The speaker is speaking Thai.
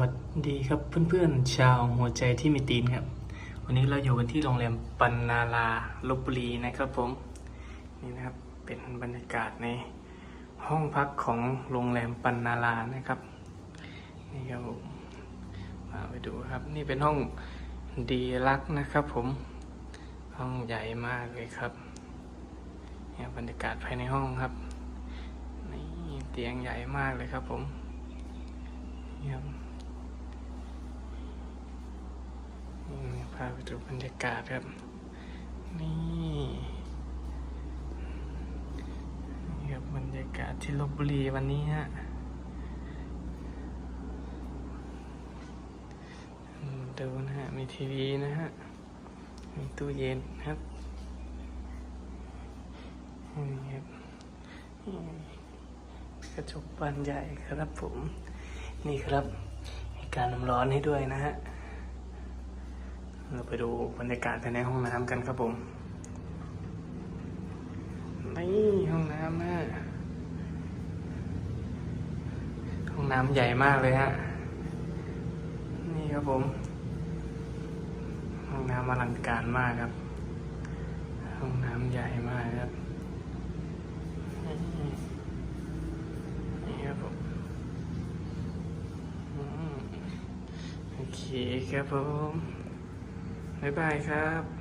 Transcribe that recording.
วัสดีครับเพื่อนๆ ชาวหัวใจที่มีตีนครับ วันนี้เราอยู่กันที่โรงแรมปันนาลาลบบุรีนะครับผม นี่นะครับ เป็นบรรยากาศในห้องพักของโรงแรมปันนาลานะครับ นี่ครับผมมาไปดูครับ นี่เป็นห้องดีลักนะครับผม ห้องใหญ่มากเลยครับเนี่ยบรรยากาศภายในห้องครับ นี่เตียงใหญ่มากเลยครับผมนี่ครับนี่ พาไปดูบรรยากาศครับ นี่นี่ครับบรรยากาศที่ลบบุรีวันนี้ฮะดูนะฮะ มีทีวีนะฮะ มีตู้เย็นครับนี่ครับกระจกบานใหญ่ครับผม นี่ครับ มีการน้ำร้อนให้ด้วยนะฮะ เราไปดูบรรยากาศภายในห้องน้ำกันครับผมนี่ห้องน้ำนะห้องน้ำใหญ่มากเลยฮะ นี่ครับผม ห้องน้ำอลังการมากครับ ห้องน้ำใหญ่มากครับ นี่นี่ครับผมอืมโอเคครับผม บ๊ายบายครับ